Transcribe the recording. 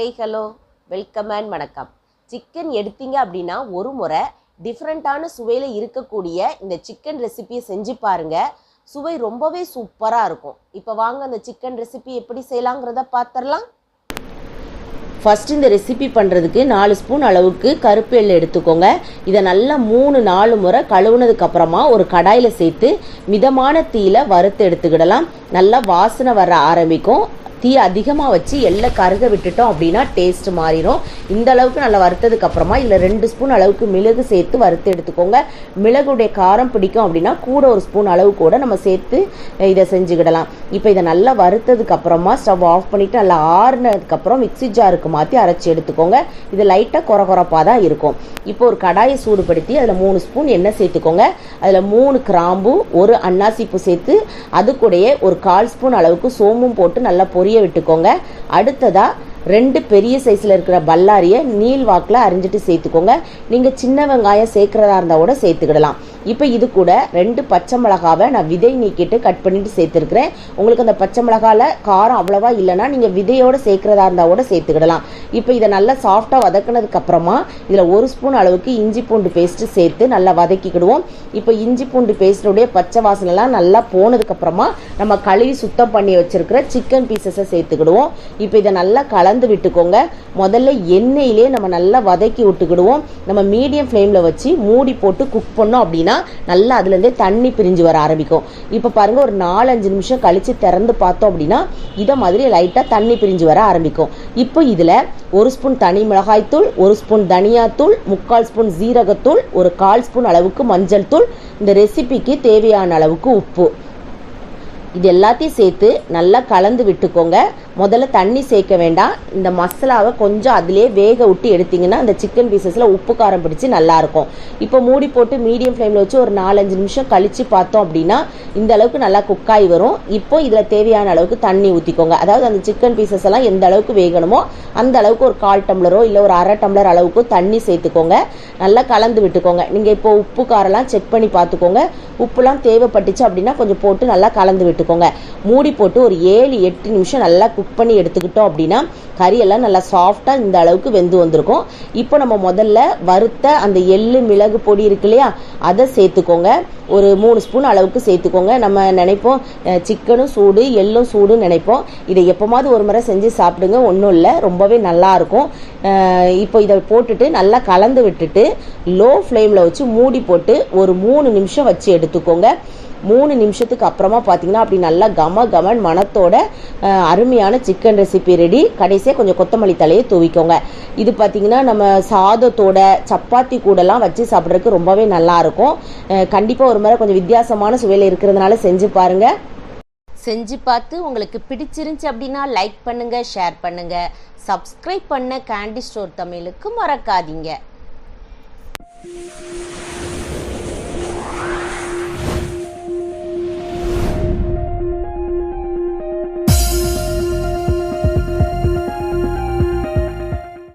Hey hello welcome and வணக்கம். Chicken எடுத்தீங்க அப்படின்னா ஒரு முறை டிஃப்ரெண்ட்டான சுவையில் இருக்கக்கூடிய இந்த சிக்கன் ரெசிபியை செஞ்சு பாருங்க. சுவை ரொம்பவே சூப்பராக இருக்கும். இப்போ வாங்க அந்த சிக்கன் ரெசிபி எப்படி செய்யலாங்கிறத பார்த்துடலாம் ஃபஸ்ட்டு இந்த ரெசிபி பண்ணுறதுக்கு நாலு ஸ்பூன் அளவுக்கு கருப்பு எள் எடுத்துக்கோங்க. இதை நல்லா மூணு நாலு முறை கழுவுனதுக்கப்புறமா ஒரு கடாயில் சேர்த்து மிதமான தீயில வறுத்து எடுத்துக்கிடலாம். நல்லா வாசனை வர ஆரம்பிக்கும். தீ அதிகமாக வச்சு எல்லாம் கருக விட்டுட்டோம் அப்படின்னா டேஸ்ட் மாறிடும் இந்த அளவுக்கு நல்லா வறுத்ததுக்கு அப்புறமா இதில் ரெண்டு ஸ்பூன் அளவுக்கு மிளகு சேர்த்து வறுத்து எடுத்துக்கோங்க. மிளகுடைய காரம் பிடிக்கும் அப்படின்னா கூட ஒரு ஸ்பூன் அளவு கூட நம்ம சேர்த்து இதை செஞ்சுக்கிடலாம். இப்போ இதை நல்லா வறுத்ததுக்கு அப்புறமா ஸ்டவ் ஆஃப் பண்ணிட்டு நல்லா ஆறுனதுக்கப்புறம் மிக்ஸி ஜாருக்கு மாற்றி அரைச்சி எடுத்துக்கோங்க. இது லைட்டாக குற குறப்பாக தான் இருக்கும். இப்போ ஒரு கடாயை சூடுபடுத்தி அதில் மூணு ஸ்பூன் எண்ணெய் சேர்த்துக்கோங்க. அதில் மூணு கிராம்பு ஒரு அன்னாசிப்பூ சேர்த்து அது கூடயே ஒரு கால் ஸ்பூன் அளவுக்கு சோம்பும் போட்டு நல்லா புரிய விட்டுக்கோங்க. அடுத்ததாக ரெண்டு பெரிய சைஸில் இருக்கிற பல்லாரியை நீள் வாக்கில் அரிஞ்சிட்டு சேர்த்துக்கோங்க. நீங்கள் சின்ன வெங்காயம் சேர்க்குறதா இருந்தால் கூட சேர்த்துக்கிடலாம். இப்போ இது கூட ரெண்டு பச்சை மிளகாவை நான் விதை நீக்கிட்டு கட் பண்ணிட்டு சேர்த்துருக்கிறேன். உங்களுக்கு அந்த பச்சை மிளகாவில் காரம் அவ்வளோவா இல்லைன்னா நீங்கள் விதையோடு சேர்க்குறதா இருந்தால் கூட சேர்த்துக்கிடலாம். இப்போ இதை நல்லா சாஃப்டாக வதக்கினதுக்கப்புறமா இதில் ஒரு ஸ்பூன் அளவுக்கு இஞ்சி பூண்டு பேஸ்ட்டு சேர்த்து நல்லா வதக்கிக்கிடுவோம். இப்போ இஞ்சி பூண்டு பேஸ்ட்டுடைய பச்சை வாசனைலாம் நல்லா போனதுக்கப்புறமா நம்ம கழுவி சுத்தம் பண்ணி வச்சுருக்கிற சிக்கன் பீசஸை சேர்த்துக்கிடுவோம். இப்போ இதை நல்லா கலந்து விட்டுக்கோங்க. முதல்ல எண்ணெயிலே நம்ம நல்லா வதக்கி விட்டுக்கிடுவோம். நம்ம மீடியம் ஃப்ளேமில் வச்சு மூடி போட்டு குக் பண்ணோம் அப்படின்னா நல்லா அதுலேருந்தே தண்ணி பிரிஞ்சு வர ஆரம்பிக்கும். இப்போ பாருங்கள் ஒரு நாலஞ்சு நிமிஷம் கழித்து திறந்து பார்த்தோம் அப்படின்னா இதை மாதிரி லைட்டாக தண்ணி பிரிஞ்சு வர ஆரம்பிக்கும். இப்போ இதில் ஒரு ஸ்பூன் தனி மிளகாய்த்தூள் ஒரு ஸ்பூன் தனியாத்தூள் முக்கால் ஸ்பூன் ஜீரகத்தூள் ஒரு கால் ஸ்பூன் அளவுக்கு மஞ்சள் தூள் இந்த ரெசிபிக்கு தேவையான அளவுக்கு உப்பு. இது எல்லாத்தையும் சேர்த்து நல்லா கலந்து விட்டுக்கோங்க. முதல்ல தண்ணி சேர்க்க வேண்டாம். இந்த மசாலாவை கொஞ்சம் அதிலே வேக விட்டு எடுத்திங்கன்னா அந்த சிக்கன் பீசஸில் உப்பு காரம் பிடிச்சி நல்லாயிருக்கும் இப்போ மூடி போட்டு மீடியம் ஃப்ளேமில் வச்சு ஒரு நாலஞ்சு நிமிஷம் கழித்து பார்த்தோம் அப்படின்னா இந்த அளவுக்கு நல்லா குக்காய் வரும். இப்போ இதில் தேவையான அளவுக்கு தண்ணி ஊற்றிக்கோங்க அதாவது அந்த சிக்கன் பீசஸ் எல்லாம் எந்த அளவுக்கு வேகணுமோ அந்த அளவுக்கு ஒரு கால் டம்ளரோ இல்லை ஒரு அரை டம்ளர் அளவுக்கு தண்ணி சேர்த்துக்கோங்க. நல்லா கலந்து விட்டுக்கோங்க. நீங்கள் இப்போ உப்பு காரெல்லாம் செக் பண்ணி பார்த்துக்கோங்க. உப்புலாம் தேவைப்பட்டுச்சு அப்படின்னா கொஞ்சம் போட்டு நல்லா கலந்து விட்டுக்கோங்க. மூடி போட்டு ஒரு ஏழு எட்டு நிமிஷம் நல்லா குக் பண்ணி எடுத்துக்கிட்டோம் அப்படின்னா கறியெல்லாம் நல்லா சாஃப்டாக இந்த அளவுக்கு வெந்து வந்திருக்கும். இப்போ நம்ம முதல்ல வறுத்த அந்த எள்ளு மிளகு பொடி இருக்கு இல்லையா அதை சேர்த்துக்கோங்க. ஒரு மூணு ஸ்பூன் அளவுக்கு சேர்த்துக்கோங்க. நம்ம நினைப்போம் சிக்கனும் சூடு எள்ளும் சூடுன்னு நினைப்போம். இதை எப்போமாவது ஒரு முறை செஞ்சு சாப்பிடுங்க. ஒன்றும் இல்லை ரொம்பவே நல்லாயிருக்கும் இப்போ இதை போட்டுட்டு நல்லா கலந்து விட்டுட்டு லோ ஃப்ளேமில் வச்சு மூடி போட்டு ஒரு மூணு நிமிஷம் வச்சு எடுத்துக்கோங்க. மூணு நிமிஷத்துக்கு அப்புறமா பார்த்தீங்கன்னா அப்படி நல்லா கம கமன் மனத்தோட அருமையான சிக்கன் ரெசிபி ரெடி கடைசியாக கொஞ்சம் கொத்தமல்லி தலையை தூவிக்கோங்க. இது பார்த்தீங்கன்னா நம்ம சாதத்தோட சப்பாத்தி கூடலாம் வச்சு சாப்பிட்றதுக்கு ரொம்பவே நல்லாயிருக்கும் கண்டிப்பாக ஒரு முறை கொஞ்சம் வித்தியாசமான சுவையில் இருக்கிறதுனால செஞ்சு பாருங்கள் செஞ்சு பார்த்து உங்களுக்கு பிடிச்சிருந்துச்சு அப்படின்னா லைக் பண்ணுங்க ஷேர் பண்ணுங்க. சப்ஸ்கிரைப் பண்ண கேண்டி ஸ்டோர் தமிழுக்கு மறக்காதீங்க.